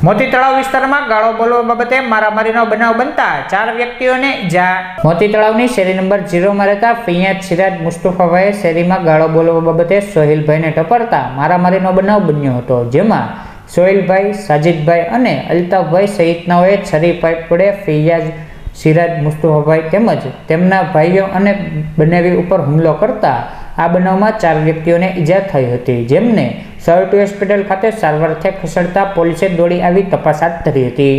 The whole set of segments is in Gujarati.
મોતી તળાવ વિસ્તારમાં ગાળો બોલવા બાબતે મારામારીનો બનાવ બનતા ચાર વ્યક્તિઓને ઇજા મોતી તળાવની શેરી નંબર ઝીરોમાં રહેતા ફૈયાદ સિરાજ મુસ્તુફાભાઈએ શેરીમાં ગાળો બોલવા બાબતે સોહિલભાઈને ટપરતા મારામારીનો બનાવ બન્યો હતો, જેમાં સોહિલભાઈ, સાજિદભાઈ અને અલ્તાફભાઈ સહિતનાઓએ છરી પાઇપ વડે ફૈયાજ સિરાજ મુસ્તુફાભાઈ તેમજ તેમના ભાઈઓ અને બનેવી ઉપર હુમલો કરતા આ બનાવમાં ચાર વ્યક્તિઓને ઈજા થઈ હતી, જેમને સર્ટી હોસ્પિટલ ખાતે સારવારથી ખસેડતા પોલીસે દોડી આવી તપાસ હાથ ધરી હતી.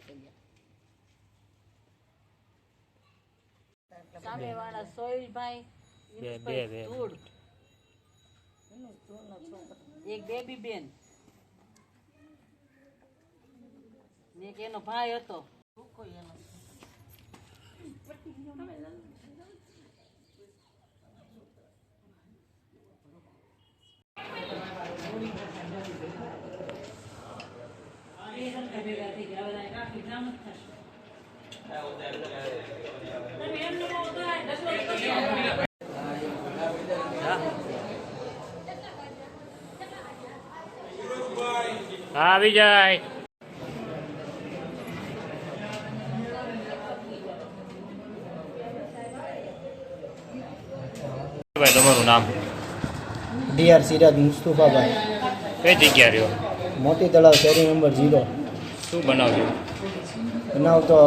થઈ ગયા સામેવાળા સોહિલભાઈ બે બે છોકરો. એક બેબી બેન. ને એક એનો ભાઈ હતો. એનો? હા વિજય ભાઈ તમારું નામ? ડીઆર સિરાજ મુસ્તુફાભાઈ. કઈ જગ્યા રહ્યો? મોટી તળાવ શેરી નંબર ઝીરો. શું બનાવ્યું? બનાવ તો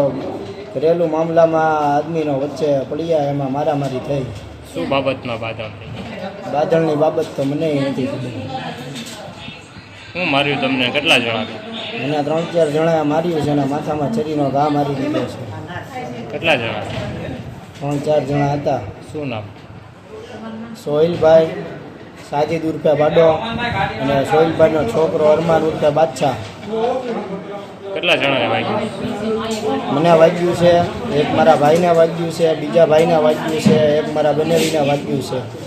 ઘરેલું મામલામાં આદમીનો વચ્ચે પડ્યા એમાં મારામારી થઈ. શું બાબતમાં બાદળ બાદળની બાબત તો મને નથી ખબર. શું માર્યું તમને? કેટલા જણા? મને ત્રણ ચાર જણા માર્યું છે અને માથામાં છરીનો ઘા મારી દીધો છે. કેટલા જણા? ત્રણ ચાર જણા હતા. શું નામ? સોહિલભાઈ સાજીદ ઉર્ફે બાડો અને સોહિલભાઈનો છોકરો અરમાન ઉર્ફે બાદશાહ. કેટલા જણાને વાગ્યું? મને વાગ્યું છે એક મારા ભાઈને વાગ્યું છે બીજા ભાઈને વાગ્યું છે એક મારા બનેવીને વાગ્યું છે.